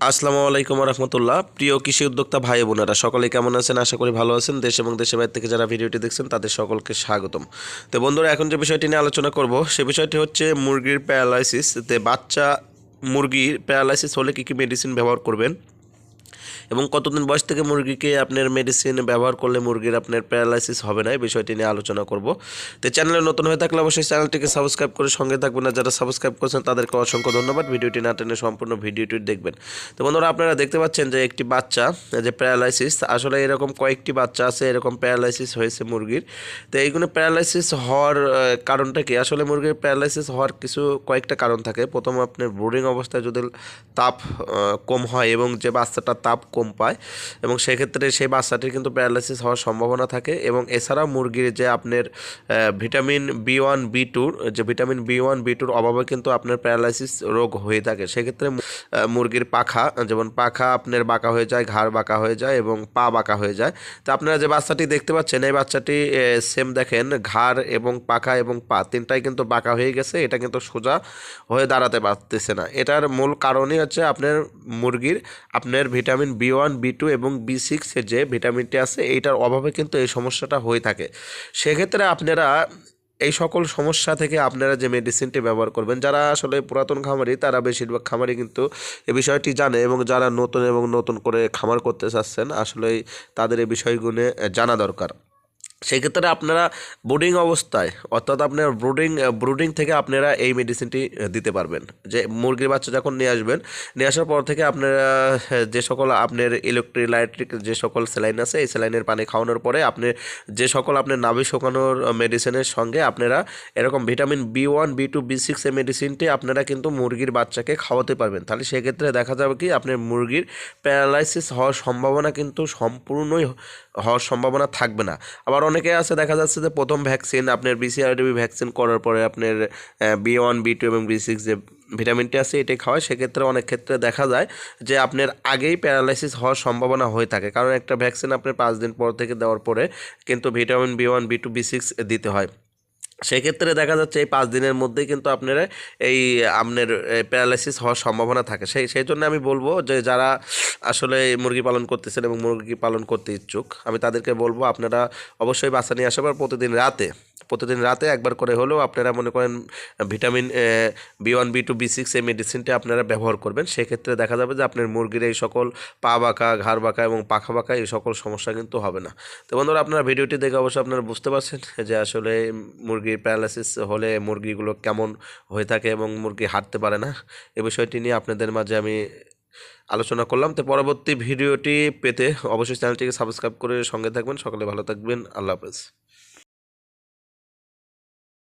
আসসালামু আলাইকুম রহমতুল্লাহ। প্রিয় কৃষি উদ্যোক্তা ভাই বোনেরা সকলে কেমন আছেন? আশা করি ভালো আছেন। দেশ এবং দেশের বাইরে থেকে যারা ভিডিওটি দেখছেন, তাদের সকলকে স্বাগতম। তো বন্ধুরা, এখন যে বিষয়টি নিয়ে আলোচনা করব, সে বিষয়টি হচ্ছে মুরগির প্যারালাইসিস। তে বাচ্চা মুরগির প্যারালাইসিস হলে কী কী মেডিসিন ব্যবহার করবেন? এবং কতদিন বয়স থেকে মুরগিকে আপনার মেডিসিন ব্যবহার করলে মুরগির আপনার প্যারালাইসিস হবে না, এই বিষয়টি নিয়ে আলোচনা করব। তো চ্যানেলে নতুন হয়ে থাকলে অবশ্যই চ্যানেলটিকে সাবস্ক্রাইব করে সঙ্গে থাকবেন না যারা সাবস্ক্রাইব করেছেন, তাদেরকে অসংখ্য ধন্যবাদ। ভিডিওটি না টেনে সম্পূর্ণ ভিডিওটি দেখবেন। তো বন্ধুরা, আপনারা দেখতে পাচ্ছেন যে একটি বাচ্চা যে প্যারালাইসিস আসলে এরকম কয়েকটি বাচ্চা আছে, এরকম প্যারালাইসিস হয়েছে মুরগির। তো এইগুলো প্যারালাইসিস হওয়ার কারণটা কি? আসলে মুরগির প্যারালাইসিস হওয়ার কিছু কয়েকটা কারণ থাকে। প্রথম, আপনার ব্রুডিং অবস্থায় যদি তাপ কম হয় এবং যে বাচ্চাটা তাপ কম পায় এবং সেক্ষেত্রে সেই বাচ্চাটির কিন্তু প্যারালাইসিস হওয়ার সম্ভাবনা থাকে এবং এছাড়াও মুরগির যে আপনার ভিটামিন বি ওয়ান, বি টুর যে ভিটামিন বি ওয়ান, বি টুর অভাবে কিন্তু আপনার প্যারালাইসিস রোগ হয়ে থাকে। সেক্ষেত্রে মুরগির পাখা, যেমন পাখা আপনার বাঁকা হয়ে যায়, ঘাড় বাঁকা হয়ে যায় এবং পা বাঁকা হয়ে যায়। তো আপনারা যে বাচ্চাটি দেখতে পাচ্ছেন, এই বাচ্চাটি সেম দেখেন, ঘাড় এবং পাখা এবং পা তিনটাই কিন্তু বাঁকা হয়ে গেছে, এটা কিন্তু সোজা হয়ে দাঁড়াতে পারতেছে না। এটার মূল কারণই হচ্ছে আপনার মুরগির, আপনার vitamin B one, B two এবং বি সিক্সের যে ভিটামিনটি আছে, এইটার অভাবে কিন্তু এই সমস্যাটা হয়ে থাকে। সেক্ষেত্রে আপনারা এই সকল সমস্যা থেকে আপনারা যে মেডিসিনটি ব্যবহার করবেন, যারা আসলে পুরাতন খামারি, তারা বেশিরভাগ খামারি কিন্তু এ বিষয়টি জানে এবং যারা নতুন এবং নতুন করে খামার করতে চাচ্ছেন আসলে তাদের এই বিষয়গুলো জানা দরকার। সেক্ষেত্রে আপনারা ব্রুডিং অবস্থায়, অর্থাৎ আপনার ব্রুডিং ব্রুডিং থেকে আপনারা এই মেডিসিনটি দিতে পারবেন। যে মুরগির বাচ্চা যখন নিয়ে আসবেন, নিয়ে আসার পর থেকে আপনারা, যে সকল আপনার ইলেকট্রিলাইট্রিক যে সকল স্যালাইন আছে, এই স্যালাইনের পানি খাওয়ানোর পরে আপনি যে সকল আপনার নাভি শোকানোর মেডিসিনের সঙ্গে আপনারা এরকম vitamin B one B two B six এই মেডিসিনটি আপনারা কিন্তু মুরগির বাচ্চাকে খাওয়াতে পারবেন। তাহলে সেক্ষেত্রে দেখা যাবে কি, আপনার মুরগির প্যারালাইসিস হওয়ার সম্ভাবনা কিন্তু সম্পূর্ণই, হওয়ার সম্ভাবনা থাকবে না। আবার অনেকে আছে, দেখা যাচ্ছে যে প্রথম ভ্যাকসিন আপনার বিসিআরডিবি ভ্যাকসিন করার পরে আপনার বি ওয়ান বি টু এবং বি সিক্স যে ভিটামিনটি আছে এটাই খাওয়ায়, সেক্ষেত্রে অনেক ক্ষেত্রে দেখা যায় যে আপনার আগেই প্যারালাইসিস হওয়ার সম্ভাবনা হয়ে থাকে। কারণ একটা ভ্যাকসিন আপনার পাঁচ দিন পর থেকে দেওয়ার পরে কিন্তু vitamin B one B two B six দিতে হয়। সেক্ষেত্রে দেখা যাচ্ছে এই পাঁচ দিনের মধ্যেই কিন্তু আপনারা এই আপনার প্যারালাইসিস হওয়ার সম্ভাবনা থাকে। সেই সেই জন্য আমি বলব যে যারা আসলে মুরগি পালন করতেছেন এবং মুরগি পালন করতে ইচ্ছুক, আমি তাদেরকে বলব আপনারা অবশ্যই বাচ্চা নিয়ে আসার পর প্রতিদিন রাতে প্রতিদিন রাতে একবার করে হলেও আপনারা মনে করেন, vitamin B one B two B six এই মেডিসিনটি আপনারা ব্যবহার করবেন। সেক্ষেত্রে দেখা যাবে যে আপনার মুরগির এই সকল পা বাঁকা, ঘাড় বাঁকা এবং পাখা বাঁকা এই সকল সমস্যা কিন্তু হবে না। তো বন্ধুরা, আপনারা ভিডিওটি দেখে অবশ্যই আপনারা বুঝতে পারছেন যে আসলে মুরগির প্যারালাইসিস হলে মুরগিগুলো কেমন হয়ে থাকে এবং মুরগি হাঁটতে পারে না। এ বিষয়টি নিয়ে আপনাদের মাঝে আমি আলোচনা করলাম। তো পরবর্তী ভিডিওটি পেতে অবশ্যই চ্যানেলটিকে সাবস্ক্রাইব করে সঙ্গে থাকবেন। সকলে ভালো থাকবেন। আল্লাহ হাফেজ।